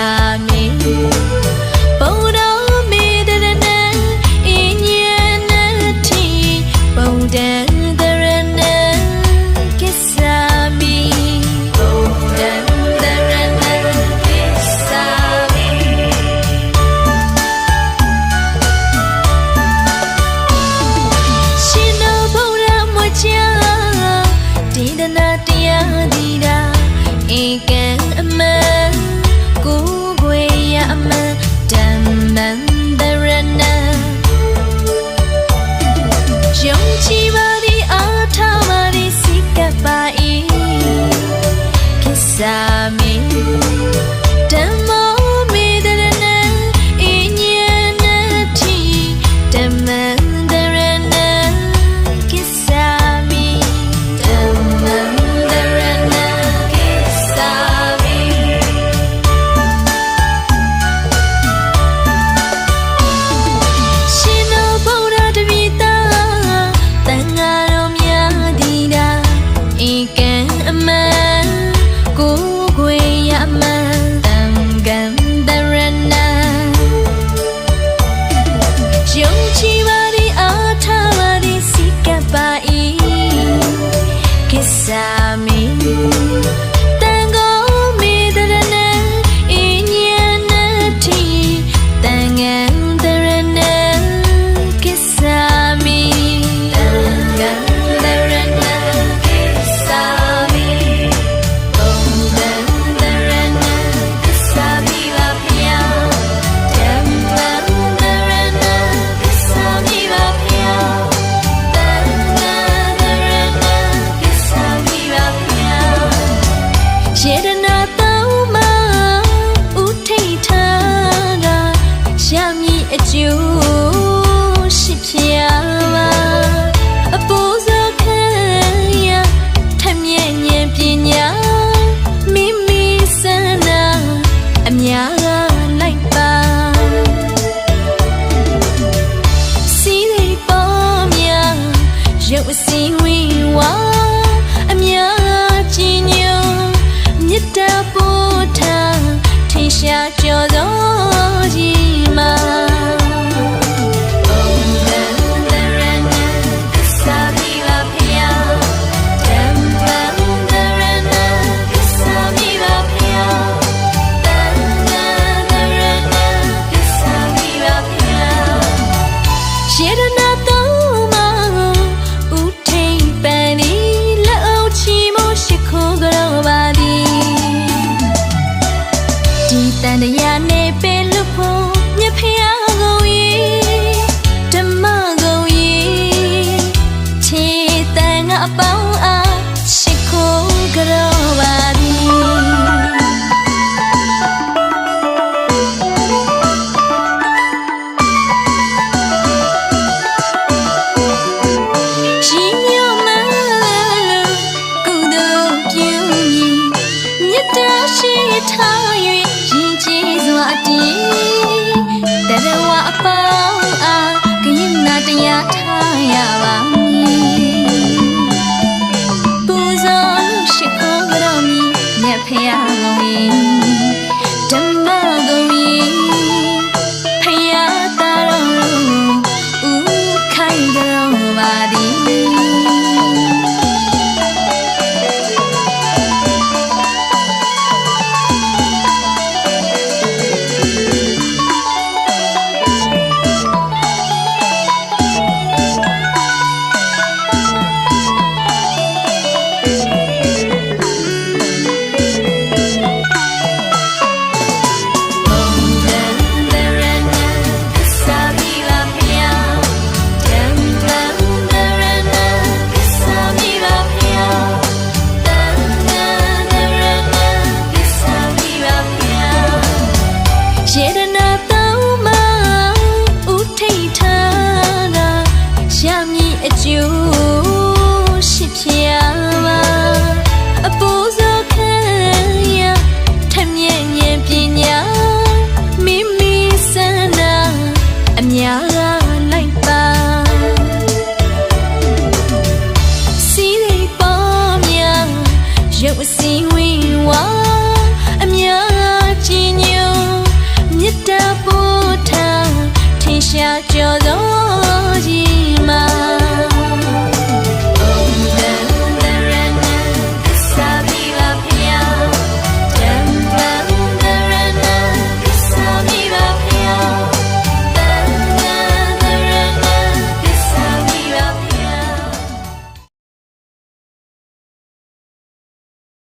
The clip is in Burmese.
Miami. ရေဒနာတောင်းမှဥထိတ်ထားတာရမည်အကျိုးရှိဖြာပါအပူဇော်ခံရထမြဲဉာဏ်ပညာမိမိစန္ဒအများကလိုက်ပါစီးရိပ်ပေါ်များရုပ်အစင်း muchachos ပေါင်းအားရှိခိုးကြတော့ပါပြီရှင်ညမလို့ကုသိုလ်ပြုမည်မြတ်တာရှိထား၍ရင်ကျေးစွာတည်တရဝအပေါင်းအားကရင်နာတရားထားရပါမည် ဖျားလုံးဤဓမ္မ စီဝင်းဝါအများကြီးညိုမြတ်တာပို့ထားထင်ရှားကြော်သောကြီး